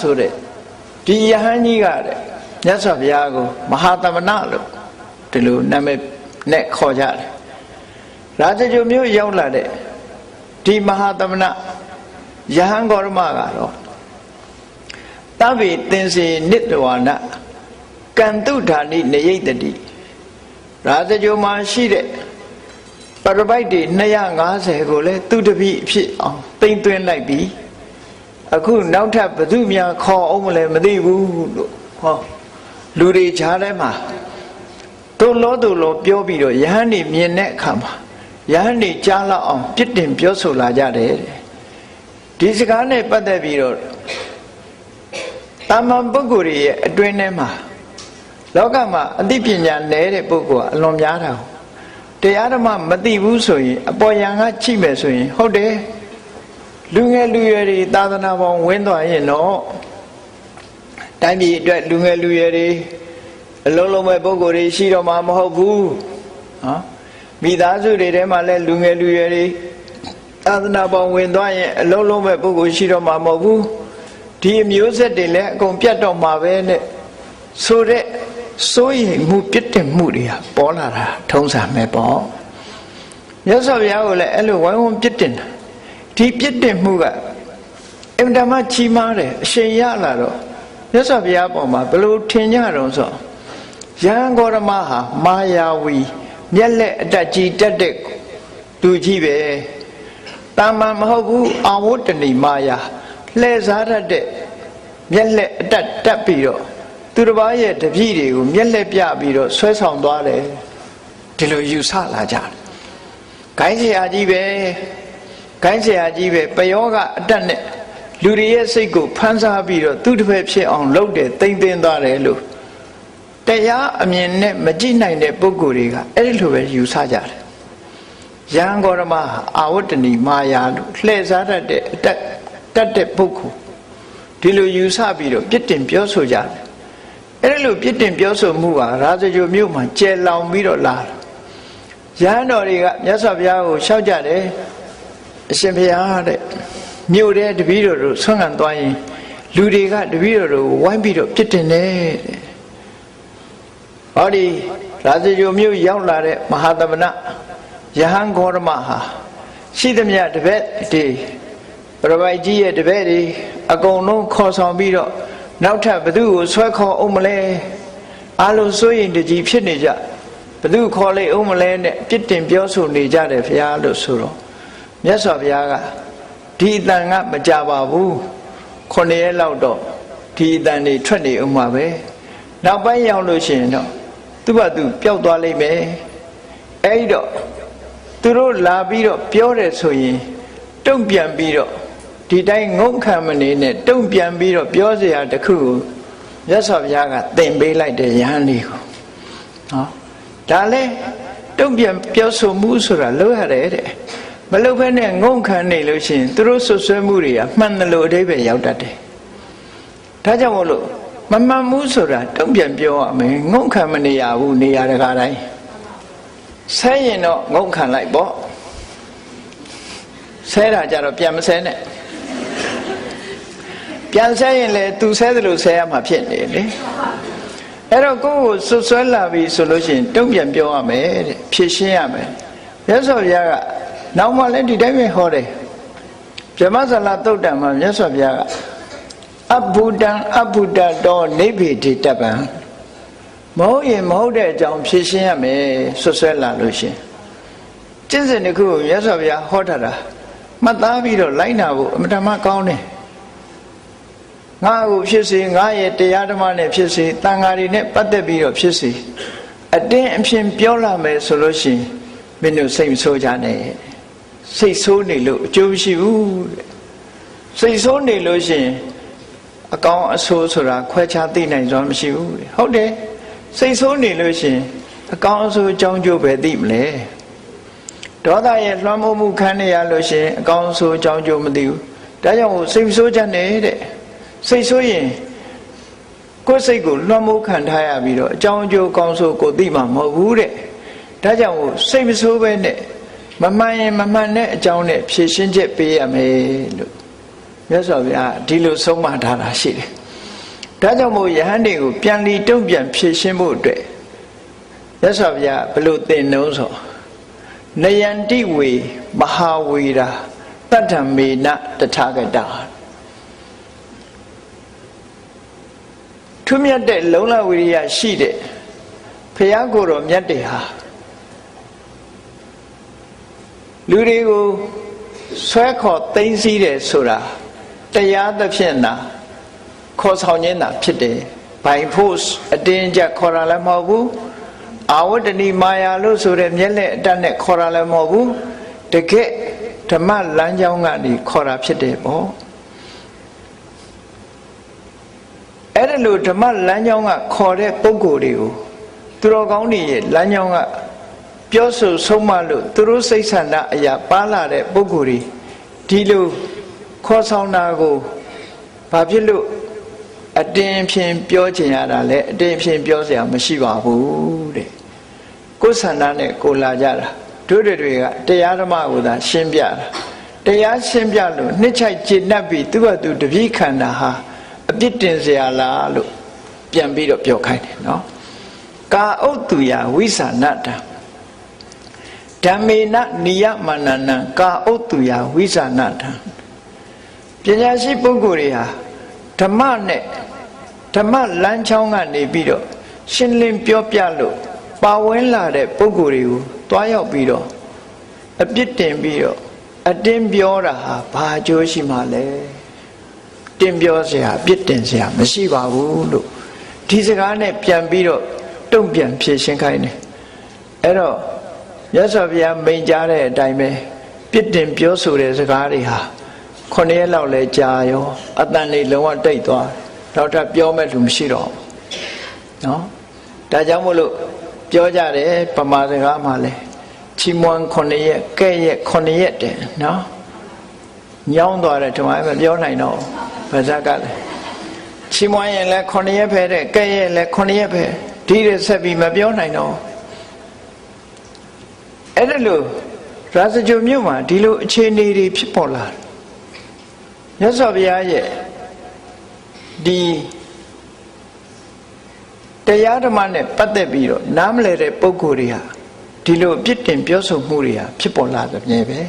ဆိုတဲ့ဒီယဟန်ကြီးကတဲ့မြတ်စွာဘုရားကိုမဟာသမဏလို့ဒီလိုနာမည်နဲ့ခေါ်ကြတယ်ရာဇဂုမျိုးရောက်လာတဲ့ဒီမဟာသမဏယဟန်ဂေါရမကတော့တဗ္ဗေသင်္စေနိတဝါနကန္တုဌာနိနယိတတိရာဇဂုမှာရှိတဲ့ပရပိုက်တွေ250ကိုလည်းသူတပိအဖြစ်အောင်တိမ့်သွင်းလိုက်ပြီး အခုနောက်ထပ်ဘသူများခေါ်အောင်မလဲမသိဘူးလို့ဟောလူတွေခြားထဲမှာတို့လောတို့လောပြောပြီးတော့ယဟန်နေမြင်တဲ့အခါမှာယဟန်နေကြားလောက်အောင်ပြစ်တင်ပြောဆိုလာကြတယ်တဲ့ဒီစကားနဲ့ပတ်သက်ပြီးတော့တာမန်ပုဂ္ဂိုလ်ရဲ့အတွင်းထဲမှာလောကမှာအသိပညာနည်းတဲ့ပုဂ္ဂိုလ်ကအလွန်များတာတရားဓမ္မမသိဘူးဆိုရင်အပေါ်ယံကချိမယ်ဆိုရင်ဟုတ်တယ် လူငယ်လူရွယ်တွေသာသနာပေါင်းဝင်းသွားရင်တော့တိုင်းပြည်အတွက်လူငယ်လူရွယ်တွေအလုံးလုံးမဲ့ပုဂ္ဂိုလ်တွေရှိတော့မှာမဟုတ်ဘူးနော်မိသားစုတွေထဲမှာလည်းလူငယ်လူရွယ်တွေသာသနာပေါင်းဝင်သွားရင်အလုံးလုံးမဲ့ပုဂ္ဂိုလ်ရှိတော့မှာမဟုတ်ဘူးဒီအမျိုးဆက်တွေလည်းအကုန်ပြတ်တော့မှာပဲနဲ့ဆိုတဲ့စိုးရိမ်မှုပြစ်တင်မှုတွေဟာပေါ်လာတာထုံးစံပဲပေါ့မြတ်စွာဘုရားကိုလည်းအဲ့လိုဝိုင်းဝန်းပြစ်တင်တာ ဒီပြစ်တင်မှုကအင်တမကြီးမားတယ်အရှင်ရလာတော့မြတ်စွာဘုရားပေါ်မှာဘလို့ထင်ကြတော့ဆိုရဟန်းဂေါရမဟာမာယာဝီမျက်လက်အတက်ကြီးတက်တဲ့သူကြီးပဲတာမန်မဟုတ်ဘူးအာဝတ္တဏီမာယာလှည့်စားတတ်တဲ့မျက်လက်အတက်တက်ပြီးတော့သူတစ်ပါးရဲ့တပည့်တွေကိုမျက်လက်ပြပြီးတော့ဆွဲဆောင်သွားတယ်ဒီလိုယူဆလာကြတယ်။ဂိုင်းဆရာကြီးပဲ ခိုင်းဆရာကြီးပဲပယောကအတက်နဲ့လူတွေရဲ့စိတ်ကိုဖန်ဆားပြီးတော့သူတစ်ဖက်ဖြစ်အောင်လုပ်တယ်တိမ့်သိမ်းသွားတယ်လို့တရားအမြင်နဲ့မကြည့်နိုင်တဲ့ပုဂ္ဂိုလ်တွေကအဲ့ဒီလိုပဲယူဆကြတယ်ယံဂေါရမအာဝတ္တဏီမာယာလို့လှည့်စားတတ်တဲ့အတက်တတ်တဲ့ပုဂ္ဂိုလ်ဒီလိုယူဆပြီးတော့ပြစ်တင်ပြောဆိုကြတယ်အဲ့လိုပြစ်တင်ပြောဆိုမှုဟာရာဇဂိုမြို့မှာကျယ်လောင်ပြီးတော့လာတယ်ရဟန်းတော်တွေကမြတ်စွာဘုရားကိုရှောက်ကြတယ် အရှင်ဘုရားတဲ့မြို့တဲ့တပည့်တော်တို့ဆွမ်းခံသွားရင်လူတွေကတပည့်တော်တို့ဝိုင်းပြီးတော့ပြစ်တင်တယ်တဲ့။ဟောဒီရာဇဂိုမြို့ရောက်လာတဲ့မဟာသမဏယဟန်ဂေါရမဟာရှိသမျှတပည့်ဒီပရပိုက်ကြီးရဲ့တပည့်တွေအကုန်လုံးခေါ်ဆောင်ပြီးတော့နောက်ထပ်ဘသူကိုဆွဲခေါ်အောင်မလဲအလုံးစိုးရင်တကြီးဖြစ်နေကြဘသူခေါ်လိုက်အောင်မလဲနဲ့ပြစ်တင်ပြောဆိုနေကြတယ်ဘုရားလို့ဆိုတော့ မြတ်စွာဘုရားကဒီအတန်ကမကြပါဘူးခုနှစ်ရက်လောက်တော့ဒီအတန်တွေထွက်နေအောင်ပါပဲနောက်ပိုင်းရောက်လို့ရှိရင်တော့သူ့ဘာသူပျောက်သွားလိမ့်မယ်အဲ့တော့သူတို့လာပြီးတော့ပြောတယ်ဆိုရင်တုံ့ပြန်ပြီးတော့ဒီတိုင်းငုံခံမနေနဲ့တုံ့ပြန်ပြီးတော့ပြောစရာတခုကိုမြတ်စွာဘုရားကသင်ပေးလိုက်တဲ့ယဟန်လေးကိုနော်ဒါလဲတုံ့ပြန်ပြောဆိုမှုဆိုတာလုပ်ရတယ်တဲ့ မလုပ်ဘဲနဲ့ငုံခံနေလို့ရှိရင်သူတို့ဆွဆွဲမှုတွေကမှန်တယ်လို့အဓိပ္ပာယ်ရောက်တတ်တယ်ဒါကြောင့်မို့လို့မမှန်ဘူးဆိုတာတုံ့ပြန်ပြောရမယ်ငုံခံမနေရဘူးနေရာတကာတိုင်းဆဲရင်တော့ငုံခံလိုက်ပေါ့ဆဲတာကြတော့ပြန်မဆဲနဲ့ပြန်ဆဲရင်လေသူဆဲတယ်လို့ဆဲရမှာဖြစ်နေလေအဲ့တော့ကိုယ့်ကိုဆွဆွဲလာပြီဆိုလို့ရှိရင်တုံ့ပြန်ပြောရမယ်တဲ့ဖြည့်ရှင်းရမယ်မြတ်စွာဘုရားက နောက်မှလည်းဒီတိုင်းပဲဟောတယ်ဗြဟ္မဇလာတုတ်တံမှာမြတ်စွာဘုရားကအဘုဒ္ဒံအဘုဒ္ဒတောနိဗ္ဗေတိတပံမဟုတ်ရင်မဟုတ်တဲ့အကြောင်းဖြည့်ရှင်းရမယ်ဆွဆွဲလာလို့ရှင်ကျင့်စဉ်တစ်ခုကိုမြတ်စွာဘုရားဟောထားတာမှတ်သားပြီးတော့လိုက်နာဖို့အမတမကောင်းတယ်ငါ့ကိုဖြစ်စေငါရဲ့တရားဓမ္မနဲ့ဖြစ်စေတန်ဃာတွေနဲ့ပတ်သက်ပြီးတော့ဖြစ်စေအတင်းအဖြစ်ပြောလာမယ်ဆိုလို့ရှိရင်မင်းတို့စိတ်မဆိုးကြနဲ့ စိတ်ဆိုးနေလို့အကျိုးမရှိဘူးတဲ့စိတ်ဆိုးနေလို့ရှိရင်အကောင်းအဆိုးဆိုတာခွဲခြားသိနိုင်စွမ်းမရှိဘူးတဲ့ဟုတ်တယ်စိတ်ဆိုးနေလို့ရှိရင်အကောင်းအဆိုးအကြောင်းကျိုးပဲသိမလဲဒေါသရဲ့လွှမ်းမိုးမှုခံနေရလို့ရှိရင်အကောင်းအဆိုးအကြောင်းကျိုးမသိဘူးဒါကြောင့်စိတ်ဆိုးကြနေတဲ့စိတ်ဆိုးရင်ကိုယ်စိတ်ကိုလွှမ်းမိုးခံထားရပြီးတော့အကြောင်းအကျိုးကောင်းဆိုးကိုသိမှာမဟုတ်ဘူးတဲ့ဒါကြောင့်စိတ်မဆိုးပဲနဲ့ မမှန်ရင်မမှန်တဲ့အကြောင်းနဲ့ဖြည့်ရှင်းချက်ပေးရမယ်လို့မြတ်စွာဘုရားဒီလိုဆုံးမထားတာရှိတယ်ဒါကြောင့်မို့ယဟန်တွေကိုပြန်လီတုံ့ပြန်ဖြည့်ရှင်းဖို့အတွက်မြတ်စွာဘုရားဘယ်လိုသင်နှုံးဆိုနယန္တိဝေမဟာဝေရာတတ္ထမေနတထာဂတာထွမြတ်တဲ့လုံလဝိရိယရှိတဲ့ဖះကိုယ်တော်မြတ်တွေဟာ လူတွေကိုဆွဲခေါ်သိမ်းစည်းတယ်ဆိုတာတရားသဖြင့်သာခေါ်ဆောင်ခြင်းသာဖြစ်တယ်ဘိုင်ဖို့အတင်းကြပ်ခေါ်တာလည်းမဟုတ်ဘူးအာဝတ္တဏီမာယာလို့ဆိုတဲ့မျက်လက်အတတ်နဲ့ခေါ်တာလည်းမဟုတ်ဘူးတကယ်ဓမ္မလမ်းကြောင်းကနေခေါ်တာဖြစ်တယ်ပေါ့အဲ့ဒါလို့ဓမ္မလမ်းကြောင်းကခေါ်တဲ့ပုံကိုယ်တွေကိုသူတော်ကောင်းတွေရဲ့လမ်းကြောင်းက ပြောဆိုဆုံးမလို့သူတို့စိတ်ဆန္ဒအရာပါလာတဲ့ပုံကိုယ်တွေဒီလိုခေါ်ဆောင်တာကိုဘာဖြစ်လို့အတင်းဖြင့်ပြောချင်ရတာလဲအတင်းဖြင့်ပြောเสียမရှိပါဘူးတဲ့ကိုယ်ဆန္ဒနဲ့ကိုလာကြတာတို့တွေကတရားဓမ္မကိုသာရှင်းပြတာတရားရှင်းပြလို့နှစ်ချိုက်ကျေနပ်ပြီးသူ့ဘာသူတပိခန္ဓာဟာအပြစ်တင်เสียလားလို့ပြန်ပြီးတော့ပြောခိုင်းတယ်နော်ကာဥတ္တုယဝိသနတံ ဓမ္မေနနိယမနနံကာဥတ္တုယဝိသနတံပညာရှိပုဂ္ဂိုလ်တွေဟာဓမ္မနဲ့ဓမ္မလမ်းချောင်းကနေပြီးတော့ရှင်းလင်းပြောပြလို့ပါဝင်လာတဲ့ပုဂ္ဂိုလ်တွေကိုတွားရောက်ပြီးတော့အပြစ်တင်ပြီးတော့အတင်းပြောတာဟာဘာအကျိုးရှိမှလဲတင်ပြောเสียအပြစ်တင်เสียမရှိပါဘူးလို့ဒီစကားနဲ့ပြန်ပြီးတော့တုံ့ပြန်ဖြေရှင်းခိုင်းတယ်အဲ့တော့ မြတ်စွာဘုရားမိန်ကြားတဲ့အတိုင်းပဲပြစ်တင်ပြောဆိုတဲ့စကားတွေဟာခုနှစ်ရက်လောက်လဲကြာရောအတန်လေးလုံးဝတိတ်သွားတယ်နောက်ထပ်ပြောမဲ့လူမရှိတော့ဘူးနော်ဒါကြောင့်မို့လို့ပြောကြတယ်ပမာစကားမှာလဲချီမွန်ခုနှစ်ရက်ကဲ့ရက်ခုနှစ်ရက်တယ်နော်ညောင်းသွားတယ်ဒီမှာမပြောနိုင်တော့ဗဇက်ကလည်းချီမွန်ရင်လည်းခုနှစ်ရက်ဖဲတဲ့ကဲ့ရက်လည်းခုနှစ်ရက်ဖဲဒီရဆက်ပြီးမပြောနိုင်တော့ အဲ့ဒါလို့ရာဇဂုံမြို့မှာဒီလိုအခြေအနေတွေဖြစ်ပေါ်လာတယ်မြတ်စွာဘုရားရဲ့ဒီတရားဓမ္မနဲ့ပတ်သက်ပြီးတော့နားမလည်တဲ့ပုဂ္ဂိုလ်တွေဟာဒီလိုအပြစ်တင်ပြောဆိုမှုတွေဟာဖြစ်ပေါ်လာတဲ့ပြင်ပဲ